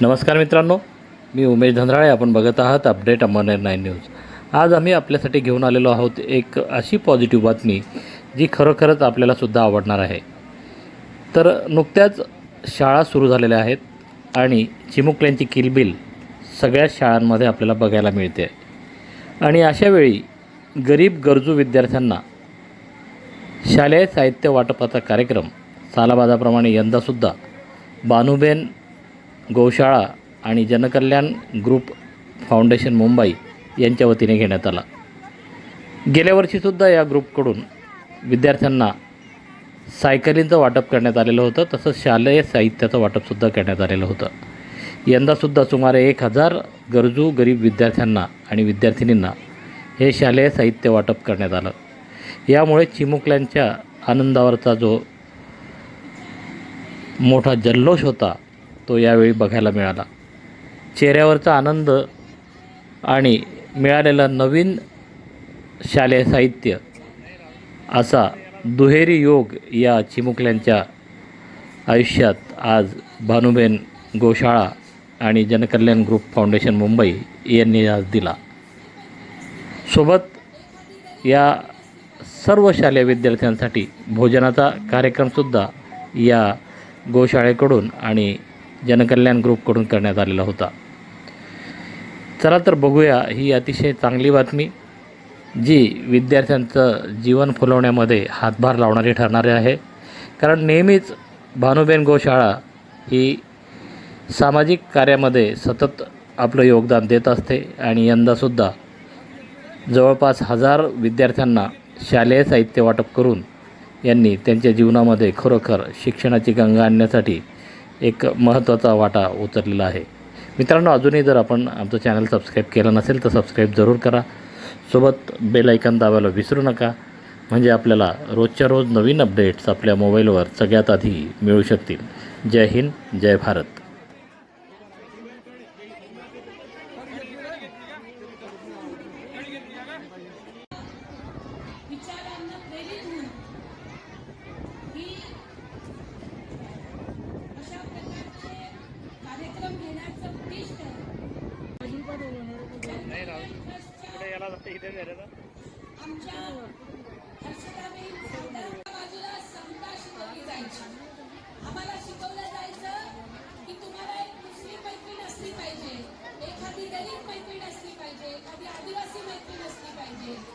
नमस्कार मित्रांनो मी उमेश धनराळे आपण बघत आहात अपडेट अमरनेर नाईन न्यूज. आज आम्ही आपल्यासाठी घेऊन आलेलो आहोत एक अशी पॉझिटिव्ह बातमी जी खरोखरच आपल्याला सुद्धा आवडणार आहे. तर नुकत्याच शाळा सुरू झालेल्या आहेत आणि चिमुकल्यांची किलबिल सगळ्या शाळांमध्ये आपल्याला बघायला मिळते. आणि अशावेळी गरीब गरजू विद्यार्थ्यांना शालेय साहित्य वाटपाचा कार्यक्रम सालाबाजाप्रमाणे यंदासुद्धा बानुबेन गोशाळा आणि जनकल्याण ग्रुप फाउंडेशन मुंबई यांच्या वतीने घेण्यात आला. गेल्या वर्षीसुद्धा या ग्रुपकडून विद्यार्थ्यांना सायकलींचं वाटप करण्यात आलेलं होतं तसंच शालेय साहित्याचं वाटपसुद्धा करण्यात आलेलं होतं. यंदासुद्धा सुमारे एक हजार गरजू गरीब विद्यार्थ्यांना आणि विद्यार्थिनींना हे शालेय साहित्य वाटप करण्यात आलं. यामुळे चिमुकल्यांच्या आनंदावरचा जो मोठा जल्लोष होता तो यावेळी बघायला मिळाला. चेहऱ्यावरचा आनंद आणि मिळालेलं नवीन शालेय साहित्य असा दुहेरी योग या चिमुकल्यांच्या आयुष्यात आज भानुबेन गोशाळा आणि जनकल्याण ग्रुप फाउंडेशन मुंबई यांनी आज दिला. सोबत या सर्व शालेय विद्यार्थ्यांसाठी भोजनाचा कार्यक्रमसुद्धा या गोशाळेकडून आणि जनकल्याण ग्रुपकडून करण्यात आलेला होता. चला तर बघूया ही अतिशय चांगली बातमी जी विद्यार्थ्यांचं जीवन फुलवण्यामध्ये हातभार लावणारी ठरणारी आहे. कारण नेहमीच भानुबेन गोशाळा ही सामाजिक कार्यामध्ये सतत आपलं योगदान देत असते आणि यंदासुद्धा जवळपास हजार विद्यार्थ्यांना शालेय साहित्य वाटप करून यांनी त्यांच्या जीवनामध्ये खरोखर शिक्षणाची गंगा आणण्यासाठी एक महत्त्वाचा वाटा उचललेला आहे. मित्रांनो अजूनही जर आपण आमचं चॅनल सबस्क्राईब केलं नसेल तर सबस्क्राईब जरूर करा. सोबत बेल ऐकन दाबायला विसरू नका. म्हणजे आपल्याला रोजच्या रोज नवीन अपडेट्स आपल्या मोबाईलवर सगळ्यात आधी मिळू शकतील. जय हिंद जय भारत. आमच्या हर्षदाबाई सौंदर्य बाजूला आम्हाला शिकवलं जायचं की तुम्हाला एक मुस्लिम मैत्रीण असली पाहिजे. एखादी दलित मैत्रीण असली पाहिजे. एखादी आदिवासी मैत्रीण असली पाहिजे.